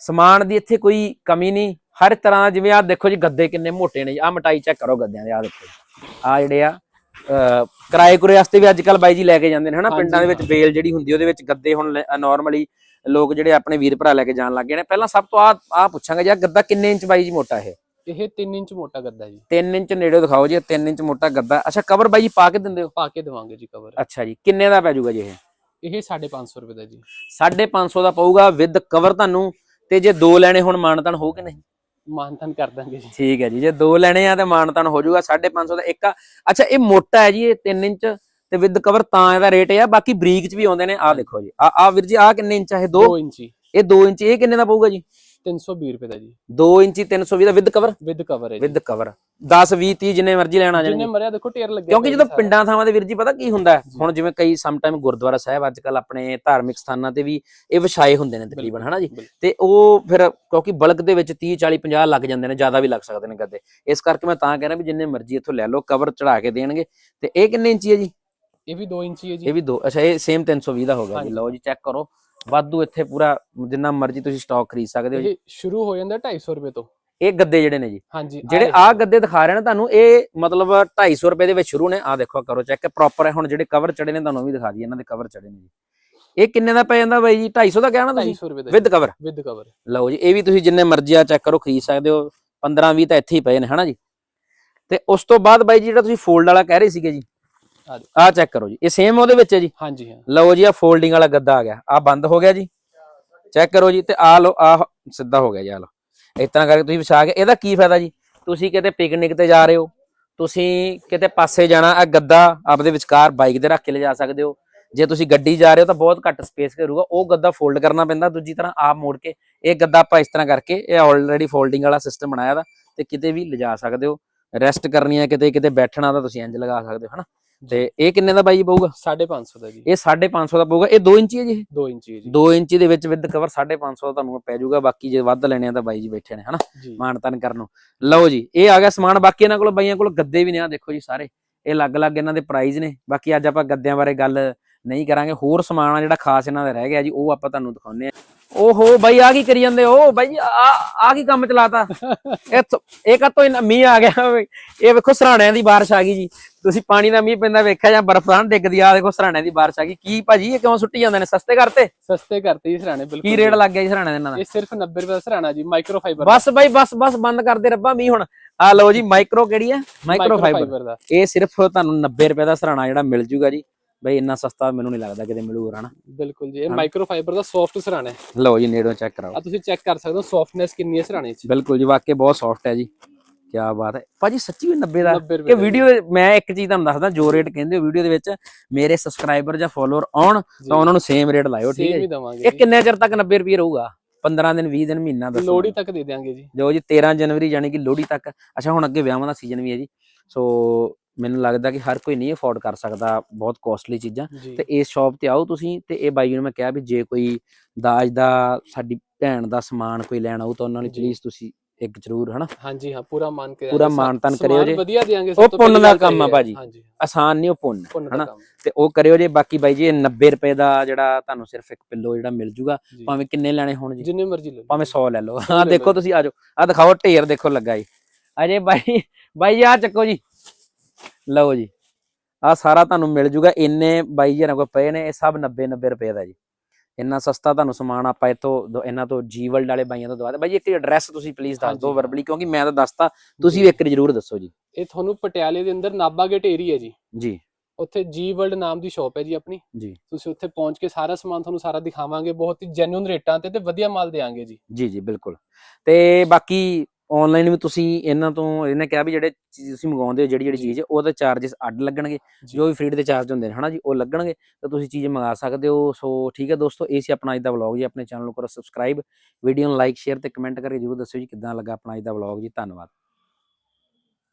Speaker 1: ਸਮਾਨ ਦੀ ਇੱਥੇ ਕੋਈ ਕਮੀ ਨਹੀਂ। ਹਰ ਤਰ੍ਹਾਂ ਦਾ ਜਿਵੇਂ ਆ ਦੇਖੋ ਜੀ ਗੱਦੇ ਕਿੰਨੇ ਮੋਟੇ ਨੇ ਜੀ। ਆ ਮਟਾਈ ਚੈੱਕ ਕਰੋ ਗੱਦਿਆਂ ਦੇ ਆ ਦੇਖੋ ਆ ਜਿਹੜੇ ਆ ਕਿਰਾਏ ਕੁਰੇ ਵਾਸਤੇ ਵੀ ਅੱਜ ਕੱਲ ਬਾਈ ਜੀ ਲੈ ਕੇ ਜਾਂਦੇ ਨੇ ਹਨਾ? ਪਿੰਡਾਂ ਦੇ ਵਿੱਚ। ਬੇਲ ਜਿਹੜੀ ਹੁੰਦੀ ਉਹਦੇ ਵਿੱਚ ਗੱਦੇ ਹੁਣ ਨਾਰਮਲੀ ਲੋਕ ਜਿਹੜੇ ਆਪਣੇ ਵੀਰ ਭਰਾ ਲੈ ਕੇ ਜਾਣ ਲੱਗ ਗਏ ਨੇ। ਪਹਿਲਾਂ ਸਭ ਤੋਂ ਆ ਆ ਪੁੱਛਾਂਗੇ ਜੀ ਆਹ ਗੱਦਾ ਕਿੰਨੇ ਇੰਚ ਬਾਈ ਜੀ ਮੋਟਾ ਇਹ?
Speaker 2: ਇਹ 3 ਇੰਚ ਮੋਟਾ ਗੱਦਾ ਜੀ।
Speaker 1: 3 ਇੰਚ ਨੇੜੇ ਦਿਖਾਓ ਜੀ 3 ਇੰਚ ਮੋਟਾ ਗੱਦਾ। ਅੱਛਾ ਕਵਰ ਬਾਈ ਜੀ ਪਾ ਕੇ ਦਿੰਦੇ ਹੋ?
Speaker 2: ਪਾ ਕੇ ਦੇਵਾਂਗੇ ਜੀ ਕਵਰ।
Speaker 1: ਅੱਛਾ ਜੀ ਕਿੰਨੇ ਦਾ ਪੈ ਜਾਊਗਾ ਜੀ ਇਹ?
Speaker 2: ਇਹ 550 ਰੁਪਏ ਦਾ ਜੀ।
Speaker 1: 550 ਦਾ ਪਊਗਾ ਵਿਦ ਕਵਰ ਤੁਹਾਨੂੰ ਤੇ ਜੇ ਦੋ ਲੈਣੇ ਹੁਣ ਮਾਨਤਨ ਹੋ ਕਿ ਨਹੀਂ?
Speaker 2: ਮਾਨਤਨ ਕਰ ਦਾਂਗੇ ਜੀ।
Speaker 1: ਠੀਕ ਹੈ ਜੀ ਜੇ ਦੋ ਲੈਣੇ ਆ ਤੇ ਮਾਨਤਨ ਹੋ ਜਾਊਗਾ 550 ਦਾ ਇੱਕ ਅੱਛਾ ਇਹ ਮੋਟਾ ਹੈ ਜੀ ਇਹ 3 ਇੰਚ ਤੇ ਵਿਦ ਕਵਰ ਤਾਂ ਇਹਦਾ ਰੇਟ ਹੈ ਬਾਕੀ ਬਰੀਕ ਚ ਵੀ ਆਉਂਦੇ ਨੇ। ਆ ਦੇਖੋ ਜੀ ਆ ਆ ਵੀਰ ਜੀ ਆ ਕਿੰਨੇ ਇੰਚ ਆ ਇਹ 2
Speaker 2: 2 ਇੰਚੀ
Speaker 1: ਇਹ 2 ਇੰਚ ਇਹ ਕਿੰਨੇ ਦਾ ਪਊਗਾ ਜੀ?
Speaker 2: 320 ਰੁਪਏ ਦਾ ਜੀ।
Speaker 1: 2 ਇੰਚੀ 320 ਦਾ ਵਿਦ ਕਵਰ
Speaker 2: ਵਿਦ ਕਵਰ ਹੈ ਜੀ।
Speaker 1: ਵਿਦ ਕਵਰ 10 20 30 ਜਿੰਨੇ ਮਰਜ਼ੀ ਲੈਣ ਆ
Speaker 2: ਜਿੰਨੇ
Speaker 1: ਜਾਣਗੇ
Speaker 2: ਮਰਿਆ ਦੇਖੋ ਟੇਰ ਲੱਗਿਆ
Speaker 1: ਕਿਉਂਕਿ ਜਦੋਂ। ਪਿੰਡਾਂ ਥਾਵਾਂ ਦੇ ਵੀਰ ਜੀ ਪਤਾ ਕੀ ਹੁੰਦਾ। ਹੁਣ ਜਿਵੇਂ ਕਈ ਸਮ ਟਾਈਮ ਗੁਰਦੁਆਰਾ ਸਾਹਿਬ ਅੱਜ ਕੱਲ ਆਪਣੇ ਧਾਰਮਿਕ ਸਥਾਨਾਂ ਤੇ ਵੀ ਇਹ ਵਿਛਾਏ ਹੁੰਦੇ ਨੇ ਤਕਰੀਬਨ ਹਨਾ ਜੀ। ਤੇ ਉਹ ਫਿਰ ਕਿਉਂਕਿ ਬਲਕ ਦੇ ਵਿੱਚ 30 40 50 ਲੱਗ ਜਾਂਦੇ ਨੇ ਜ਼ਿਆਦਾ ਵੀ ਲੱਗ ਸਕਦੇ ਨੇ ਗੱਦੇ। ਇਸ ਕਰਕੇ ਮੈਂ ਤਾਂ ਕਹਿ ਰਿਹਾ ਵੀ ਜਿੰਨੇ ਮਰਜ਼ੀ ਇੱਥੋਂ ਲੈ ਲਓ ਕਵਰ ਚੜਾ ਕੇ ਦੇਣਗੇ। ਤੇ ਇਹ ਕਿੰਨੇ ਇੰਚੀ ਹੈ ਜੀ?
Speaker 2: ਇਹ ਵੀ 2 ਇੰਚੀ ਹੈ ਜੀ।
Speaker 1: ਇਹ ਵੀ ਦੋ ਅੱਛਾ ਇਹ ਸੇਮ 320 ਦਾ ਹੋ ਗਿਆ ਜੀ। ਲਓ ਜੀ ਚੈੱਕ ਕਰੋ। ਵਾਧੂ ਇੱਥੇ ਪੂਰਾ ਜਿੰਨਾ ਮਰਜ਼ੀ ਤੁਸੀਂ ਸਟਾਕ ਖਰੀਦ ਸਕਦੇ ਹੋ ਜੀ।
Speaker 2: ਇਹ ਸ਼ੁਰੂ ਹੋ ਜਾਂਦਾ 250 ਰੁਪਏ ਤੋਂ।
Speaker 1: ਇਹ ਗੱਦੇ ਜਿਹੜੇ ਨੇ ਜੀ।
Speaker 2: ਹਾਂਜੀ
Speaker 1: ਜਿਹੜੇ ਆ ਗੱਦੇ ਦਿਖਾ ਰਹੇ ਨੇ ਤੁਹਾਨੂੰ ਇਹ ਮਤਲਬ 250 ਰੁਪਏ ਦੇ ਵਿੱਚ ਸ਼ੁਰੂ ਨੇ ਆ ਦੇਖੋ ਕਰੋ ਚੈੱਕ ਪ੍ਰੋਪਰ ਹੈ। ਹੁਣ ਜਿਹੜੇ ਕਵਰ ਚੜੇ ਨੇ ਤੁਹਾਨੂੰ ਵੀ ਦਿਖਾ ਦਈਏ ਇਹਨਾਂ ਦੇ ਕਵਰ ਚੜੇ ਨੇ ਜੀ। ਇਹ ਕਿੰਨੇ ਦਾ ਪੈ ਜਾਂਦਾ ਬਾਈ ਜੀ? 250 ਦਾ ਕਹਿਣਾ ਤੁਸੀਂ?
Speaker 2: 250 ਰੁਪਏ ਦਾ
Speaker 1: ਵਿਦ ਕਵਰ
Speaker 2: ਵਿਦ ਕਵਰ
Speaker 1: ਲਓ ਜੀ ਇਹ ਵੀ ਤੁਸੀਂ ਜਿੰਨੇ ਮਰਜ਼ੀ ਆ ਚੈੱਕ ਕਰੋ ਖਰੀਦ ਸਕਦੇ ਹੋ। 15 20 ਤਾਂ ਇੱਥੇ ਹੀ ਪਏ ਨੇ ਹਨਾ ਜੀ? ਤੇ ਉਸ ਤੋਂ ਬਾਅਦ ਬਾਈ ਜੀ ਜਿਹੜਾ ਤੁਸੀਂ ਫੋਲਡ ਵਾਲਾ ਕਹਿ ਰਹੇ ਸੀਗੇ ਜੀ
Speaker 2: ਆ ਜੀ।
Speaker 1: ਚੈੱਕ ਕਰੋ ਜੀ। ਇਹ ਸੇਮ ਉਹਦੇ ਵਿੱਚ ਹੈ ਜੀ?
Speaker 2: ਹਾਂਜੀ ਹਾਂ।
Speaker 1: ਲਓ ਜੀ ਆ ਫੋਲਡਿੰਗ ਵਾਲਾ ਗੱਦਾ ਆ ਗਿਆ। ਆ ਬੰਦ ਹੋ ਗਿਆ ਜੀ। ਚੈੱਕ ਕਰੋ ਜੀ ਤੇ ਆ ਲਓ ਆ ਸਿੱਧਾ ਹੋ ਗਿਆ ਜੀ ਆ ਲਓ। ਇਸ ਤਰ੍ਹਾਂ ਕਰਕੇ ਤੁਸੀਂ ਵਿਛਾ ਕੇ ਇਹਦਾ ਕੀ ਫਾਇਦਾ ਜੀ? ਤੁਸੀਂ ਕਿਤੇ ਪਿਕਨਿਕ ਤੇ ਜਾ ਰਹੇ ਹੋ ਤੁਸੀਂ ਕਿਤੇ ਪਾਸੇ ਜਾਣਾ ਆ ਗੱਦਾ ਆਪਦੇ ਵਿਚਕਾਰ ਬਾਈਕ ਤੇ ਰੱਖ ਕੇ ਲਿਜਾ ਸਕਦੇ ਹੋ। ਜੇ ਤੁਸੀਂ ਗੱਡੀ ਜਾ ਰਹੇ ਹੋ ਤਾਂ ਬਹੁਤ ਘੱਟ ਸਪੇਸ ਘੇਰੂਗਾ ਉਹ ਗੱਦਾ ਫੋਲਡ ਕਰਨਾ ਪੈਂਦਾ ਦੂਜੀ ਤਰ੍ਹਾਂ ਆਪ ਮੋੜ ਕੇ ਇਹ ਗੱਦਾ ਆਪਾਂ ਇਸ ਤਰ੍ਹਾਂ ਕਰਕੇ ਇਹ ਆਲਰੇਡੀ ਫੋਲਡਿੰਗ ਵਾਲਾ ਸਿਸਟਮ ਬਣਾਇਆ ਦਾ ਤੇ ਕਿਤੇ ਵੀ ਲਿਜਾ ਸਕਦੇ ਹੋ। ਰੈਸਟ ਕਰਨੀ ਹੈ ਕਿਤੇ ਕਿਤੇ ਬੈਠਣਾ ਤਾਂ ਤੁਸੀਂ ਇੰਜ ਲਗਾ ਸਕਦੇ ਹੋ ਹਨਾ? ਤੇ ਇਹ ਕਿੰਨੇ ਦਾ ਬਾਈ ਪਊਗਾ?
Speaker 2: 550 ਦਾ ਜੀ।
Speaker 1: ਇਹ 550 ਦਾ ਪਊਗਾ। ਇਹ 2 ਇੰਚੀ ਹੈ ਜੀ
Speaker 2: 2 ਇੰਚੀ ਹੈ ਜੀ।
Speaker 1: 2 ਇੰਚੀ ਦੇ ਵਿੱਚ ਵਿਦ ਕਵਰ 550 ਦਾ ਤੁਹਾਨੂੰ ਪੈ ਜਾਊਗਾ। ਬਾਕੀ ਜੇ ਵੱਧ ਲੈਣੇ ਆ ਤਾਂ ਬਾਈ ਜੀ ਬੈਠੇ ਨੇ ਹਨਾ? ਮਾਨਤਨ ਕਰਨ ਨੂੰ। ਲਓ ਜੀ ਇਹ ਆ ਗਿਆ ਸਮਾਨ। ਬਾਕੀ ਇਹਨਾਂ ਕੋਲ ਬਾਈਆਂ ਕੋਲ ਗੱਦੇ ਵੀ ਨੇ ਆ ਦੇਖੋ ਜੀ ਸਾਰੇ। ਇਹ ਅਲੱਗ-ਅਲੱਗ ਇਹਨਾਂ ਦੇ ਪ੍ਰਾਈਸ ਨੇ। ਬਾਕੀ ਅੱਜ ਆਪਾਂ ਗੱਦਿਆਂ ਬਾਰੇ ਗੱਲ ਨਹੀਂ ਕਰਾਂਗੇ। ਹੋਰ ਸਮਾਨ ਆ ਜਿਹੜਾ ਖਾਸ ਇਹਨਾਂ ਦਾ ਰਹਿ ਗਿਆ ਜੀ ਉਹ ਆਪਾਂ ਤੁਹਾਨੂੰ ਦਿਖਾਉਂਦੇ ਆ ਓਹੋ ਬਾਈ ਆ ਕੀ ਕਰੀ ਜਾਂਦੇ ਹੋ? ਬਾਈ ਆ ਆ ਕੀ ਕੰਮ ਚਲਾਤਾ? ਇਹ ਤੋਂ- ਇਹ ਕਾ ਇਹਨਾਂ ਮੀਂਹ ਆ ਗਿਆ। ਇਹ ਵੇਖੋ ਸਰਾਣਿਆਂ ਦੀ ਬਾਰਿਸ਼ ਆ ਗਈ ਜੀ। ਤੁਸੀਂ ਪਾਣੀ ਦਾ ਮੀਂਹ ਪੈਂਦਾ ਵੇਖਿਆ ਜਾਂ ਬਰਫ਼ ਤਾਂ ਡਿੱਗਦੀ ਆ ਦੇਖੋ ਸਰਾਣਿਆਂ ਦੀ ਬਾਰਿਸ਼ ਆ ਗਈ। ਕੀ ਭਾਜੀ ਇਹ ਕਿਉਂ ਸੁੱਟੀ ਜਾਂਦੇ ਨੇ? ਸਸਤੇ ਕਰਤੇ
Speaker 2: ਸਸਤੇ ਕਰਤੇ ਜੀ ਸਰਾਣੇ ਬਿਲਕੁਲ
Speaker 1: ਕੀ ਰੇਟ। ਲੱਗ ਗਿਆ ਜੀ ਸਰਾਣਿਆਂ ਦੇ ਇਹਨਾਂ ਦਾ?
Speaker 2: ਇਹ ਸਿਰਫ 90 ਰੁਪਏ ਦਾ ਸਰਾਣਾ ਜੀ ਮਾਈਕਰੋ ਫਾਈਬਰ
Speaker 1: ਬਸ ਬਾਈ ਬਸ ਬਸ ਬੰਦ ਕਰਦੇ ਰੱਬਾ ਮੀਂਹ ਹੁਣ। ਆ ਲਓ ਜੀ ਮਾਈਕਰੋ ਕਿਹੜੀ ਆ? ਮਾਈਕਰੋ ਫਾਈਬਰ
Speaker 2: ਦਾ।
Speaker 1: ਇਹ ਸਿਰਫ ਤੁਹਾਨੂੰ 90 ਰੁਪਏ ਦਾ ਸਰਾਣਾ ਜਿਹੜਾ ਮਿਲ ਜੂਗਾ ਜੀ। ਬਈ ਇੰਨਾ ਸਸਤਾ ਮੈਨੂੰ ਨਹੀਂ ਲੱਗਦਾ ਕਿਤੇ ਮਿਲੂਗਾ ਹਨਾ?
Speaker 2: ਬਿਲਕੁਲ ਜੀ ਇਹ ਮਾਈਕਰੋ ਫਾਈਬਰ ਦਾ ਸੌਫਟ ਸਰਾਣਾ ਹੈ।
Speaker 1: ਲਓ ਜੀ ਨੇੜੋਂ ਚੈੱਕ ਕਰਾਓ।
Speaker 2: ਆ ਤੁਸੀਂ ਚੈੱਕ ਕਰ ਸਕਦੇ ਹੋ ਸੌਫਟਨੈਸ ਕਿੰਨੀ ਹੈ ਸਰਾਣੇ 'ਚ।
Speaker 1: ਬਿਲਕੁਲ ਜੀ ਵਾਕਈ ਬਹੁਤ ਸੌਫਟ ਹੈ ਜੀ। ਕੀ ਬਾਤ ਹੈ। ਭਾਜੀ ਸੱਚੀ ਵੀ 90 ਦਾ
Speaker 2: 90 ਰੁਪਏ
Speaker 1: ਇਹ ਵੀਡੀਓ ਮੈਂ ਇੱਕ ਚੀਜ਼ ਤੁਹਾਨੂੰ ਦੱਸਦਾ ਜੋ ਰੇਟ ਕਹਿੰਦੇ ਹੋ ਵੀਡੀਓ ਦੇ ਵਿੱਚ ਮੇਰੇ ਸਬਸਕ੍ਰਾਈਬਰ ਜਾਂ ਫਾਲੋਅਰ ਆਉਣ ਤਾਂ ਉਹਨਾਂ ਨੂੰ ਸੇਮ ਰੇਟ ਲਾਇਓ ਠੀਕ ਹੈ ਇਹ ਕਿੰਨੇ ਚਿਰ ਤੱਕ 90 ਰੁਪਏ ਰਹੂਗਾ? 15 ਦਿਨ 20 ਦਿਨ ਮਹੀਨਾ ਦੱਸੋ।
Speaker 2: ਲੋੜੀ ਤੱਕ ਦੇ ਦਿਆਂਗੇ ਜੀ।
Speaker 1: ਜੋ ਜੀ 13 ਜਨਵਰੀ ਯਾਨੀ ਕਿ ਲੋਹੜੀ ਤੱਕ। ਅੱਛਾ ਹੁਣ ਅੱਗੇ ਵਿਆਹਾਂ ਦਾ ਸੀਜ਼ਨ ਵੀ ਹੈ ਜੀ। ਸੋ ਮੈਨੂੰ ਲੱਗਦਾ ਕਿ ਹਰ ਕੋਈ ਨਹੀਂ ਅਫੋਰਡ ਕਰ ਸਕਦਾ ਬਹੁਤ ਕੋਸਟਲੀ ਚੀਜ਼ਾਂ। ਤੇ ਇਸ ਸ਼ਾਪ ਤੇ ਆਓ ਤੁਸੀਂ ਤੇ ਇਹ ਬਾਈ ਨੂੰ ਮੈਂ ਕਿਹਾ ਵੀ ਜੇ ਕੋਈ ਦਾਜ ਦਾ ਸਾਡੀ ਭੈਣ ਦਾ ਸਮਾਨ ਕੋਈ ਲੈਣ ਆਊ ਤਾਂ ਉਹਨਾਂ ਲਈ। ਪਲੀਜ਼ ਤੁਸੀਂ ਇੱਕ ਜ਼ਰੂਰ ਹਨਾ?
Speaker 2: ਹਾਂਜੀ ਹਾਂ ਪੂਰਾ ਮਾਨ ਕੇ
Speaker 1: ਪੂਰਾ। ਮਾਣ-ਤਾਣ
Speaker 2: ਸਮਾਨ
Speaker 1: ਕਰਿਓ ਜੀ।
Speaker 2: ਵਧੀਆ ਦਿਆਂਗੇ
Speaker 1: ਉਹ ਪੁੰਨ ਦਾ ਕੰਮ ਆ ਭਾਜੀ। ਆਸਾਨ ਨਹੀਂ ਉਹ ਪੁੰਨ ਹਨਾ? ਤੇ ਉਹ ਕਰਿਓ ਜੇ ਬਾਕੀ ਬਾਈ ਜੀ ਇਹ 90 ਰੁਪਏ ਦਾ ਜਿਹੜਾ ਤੁਹਾਨੂੰ ਸਿਰਫ ਇੱਕ ਪਿੱਲੋ ਜਿਹੜਾ ਮਿਲ ਜੂਗਾ
Speaker 2: ਜੀ।
Speaker 1: ਭਾਵੇਂ ਕਿੰਨੇ ਲੈਣੇ ਹੋਣ ਜੀ?
Speaker 2: ਜਿੰਨੇ ਮਰਜ਼ੀ ਲਓ।
Speaker 1: ਭਾਵੇਂ 100 ਲੈ ਲਓ। ਹਾਂ ਦੇਖੋ
Speaker 2: ਜੀ।
Speaker 1: ਤੁਸੀਂ ਆਜੋ ਆ ਦਿਖਾਓ ਢੇਰ ਦੇਖੋ ਲੱਗਾ ਜੀ। ਅਜੇ ਬਾਈ ਬਾਈ ਆ ਚੱਕੋ ਜੀ। ਲਓ ਜੀ। ਆ ਸਾਰਾ ਤੁਹਾਨੂੰ ਮਿਲ ਜੂਗਾ ਇੰਨੇ ਬਾਈ ਜਰਾਂ ਕੋਲ ਪਏ ਨੇ ਇਹ ਸਭ 90 90 ਰੁਪਏ ਦਾ ਜੀ। ਇੰਨਾ ਸਸਤਾ ਤੁਹਾਨੂੰ ਸਮਾਨ ਆਪਾਂ ਇਤੋਂ ਇਹਨਾਂ ਤੋਂ ਜੀਵਲ ਵਾਲੇ ਬਾਈਆਂ ਤੋਂ ਦਵਾ ਦੇ। ਬਾਈ ਇੱਕ ਐਡਰੈਸ ਤੁਸੀਂ ਪਲੀਜ਼ ਦੱਸ ਦਿਓ। ਵਰਬਲੀ ਕਿਉਂਕਿ ਮੈਂ ਤਾਂ ਦੱਸਤਾ ਤੁਸੀਂ ਵੀ ਇੱਕ ਜ਼ਰੂਰ ਦੱਸੋ ਜੀ।
Speaker 2: ਇਹ ਤੁਹਾਨੂੰ ਪਟਿਆਲੇ ਦੇ ਅੰਦਰ ਨਾਬਾ ਗੇਟ ਏਰੀਆ ਜੀ।
Speaker 1: ਜੀ।
Speaker 2: ਉੱਥੇ ਜੀ ਵਰਲਡ ਨਾਮ ਦੀ ਸ਼ਾਪ ਹੈ ਜੀ ਆਪਣੀ।
Speaker 1: ਜੀ।
Speaker 2: ਤੁਸੀਂ ਉੱਥੇ ਪਹੁੰਚ ਕੇ ਸਾਰਾ ਸਮਾਨ ਤੁਹਾਨੂੰ ਸਾਰਾ ਦਿਖਾਵਾਂਗੇ ਬਹੁਤ ਹੀ ਜੈਨੂਇਨ ਰੇਟਾਂ ਤੇ ਤੇ ਵਧੀਆ ਮਾਲ ਦੇਵਾਂਗੇ ਜੀ।
Speaker 1: ਜੀ ਜੀ ਬਿਲਕੁਲ। ਤੇ ਬਾਕੀ ਆਨਲਾਈਨ ਵੀ ਤੁਸੀਂ ਇਹਨਾਂ ਤੋਂ ਇਹਨੇ ਕਿਹਾ ਵੀ ਜਿਹੜੇ ਚੀਜ਼ ਤੁਸੀਂ ਮੰਗਾਉਂਦੇ ਹੋ ਜਿਹੜੀ ਜਿਹੜੀ। ਚੀਜ਼ ਉਹਦੇ ਚਾਰजेस ਅੱਡ ਲੱਗਣਗੇ।
Speaker 2: ਜੀ।
Speaker 1: ਜੋ ਵੀ ਫਰੀਡ ਦੇ ਚਾਰਜ ਹੁੰਦੇ ਨੇ ਹਨਾ ਜੀ ਉਹ ਲੱਗਣਗੇ। ਤਾਂ ਤੁਸੀਂ ਚੀਜ਼ ਮੰਗਾ ਸਕਦੇ ਹੋ। ਸੋ ਠੀਕ ਹੈ ਦੋਸਤੋ ਇਹ ਸੀ ਆਪਣਾ ਅੱਜ ਦਾ ਵਲੌਗ ਜੀ। ਆਪਣੇ ਚੈਨਲ ਨੂੰ ਕਰੋ ਸਬਸਕ੍ਰਾਈਬ ਵੀਡੀਓ ਨੂੰ ਲਾਈਕ ਸ਼ੇਅਰ ਤੇ ਕਮੈਂਟ ਕਰਕੇ ਜਰੂਰ ਦੱਸਿਓ ਜੀ ਕਿੱਦਾਂ ਲੱਗਾ ਆਪਣਾ ਅੱਜ ਦਾ ਵਲੌਗ ਜੀ। ਧੰਨਵਾਦ।